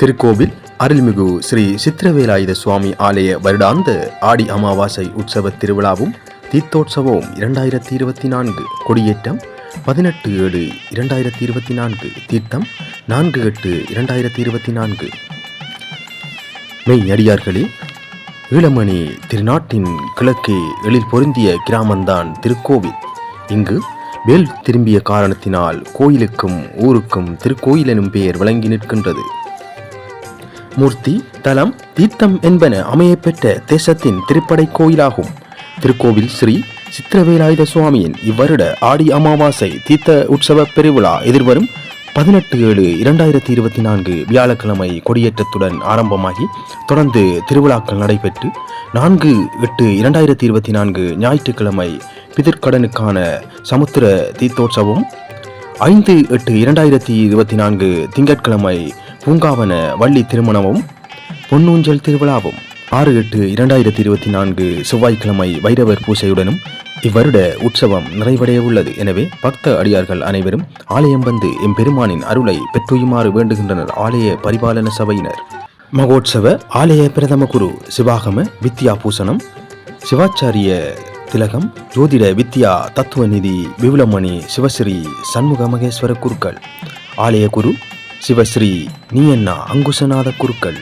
திருக்கோவில் அருள்மிகு ஸ்ரீ சித்திரவேலாயுத சுவாமி ஆலய வருடாந்த ஆடி அமாவாசை உற்சவ திருவிழாவும் தீர்த்தோற்சவம் இரண்டாயிரத்தி இருபத்தி நான்கு கொடியேற்றம் பதினெட்டு ஏழு இரண்டாயிரத்தி இருபத்தி நான்கு தீர்த்தம் நான்கு எட்டு இரண்டாயிரத்தி இருபத்தி நான்கு மெய் அடியார்களே ஈழமணி திருநாட்டின் கிழக்கே எழில் பொருந்திய கிராமந்தான் திருக்கோவில். இங்கு வேல் திரும்பிய காரணத்தினால் கோயிலுக்கும் ஊருக்கும் திருக்கோயில் எனும் பெயர் விளங்கி நிற்கின்றது. மூர்த்தி தலம் தீர்த்தம் என்பன அமையப்பெற்ற தேசத்தின் திருப்படை கோயிலாகும். திருக்கோவில் ஸ்ரீ சித்திரவேலாயுத சுவாமியின் இவ்வருட ஆடி அமாவாசை தீர்த்த உற்சவ பெருவிழா எதிர்வரும் பதினெட்டு ஏழு இரண்டாயிரத்தி இருபத்தி நான்கு வியாழக்கிழமை கொடியேற்றத்துடன் ஆரம்பமாகி தொடர்ந்து திருவிழாக்கள் நடைபெற்று நான்கு எட்டு இரண்டாயிரத்தி இருபத்தி நான்கு ஞாயிற்றுக்கிழமை பிதிர்க்கடனுக்கான சமுத்திர தீர்த்தோற்சவம் ஐந்து எட்டு இரண்டாயிரத்தி இருபத்தி நான்கு திங்கட்கிழமை பூங்காவன வள்ளி திருமணமும் பொன்னூஞ்சல் திருவிழாவும் ஆறு எட்டு இரண்டாயிரத்தி இருபத்தி நான்கு செவ்வாய்க்கிழமை வைரவர் பூசையுடனும் இவ்வருட உற்சவம் நிறைவடைய உள்ளது. எனவே பக்த அடியார்கள் அனைவரும் ஆலயம் வந்து எம்பெருமானின் அருளை பெற்றுயுமாறு வேண்டுகின்றனர் ஆலய பரிபாலன சபையினர். மகோத்சவ ஆலய பிரதம குரு சிவாகம வித்யா பூசணம் சிவாச்சாரிய திலகம் ஜோதிட வித்யா தத்துவநிதி விவுலமணி சிவஸ்ரீ சண்முக மகேஸ்வர குருக்கள். ஆலய குரு சிவஸ்ரீ நீயண்ணா அங்குசநாத குருக்கள்.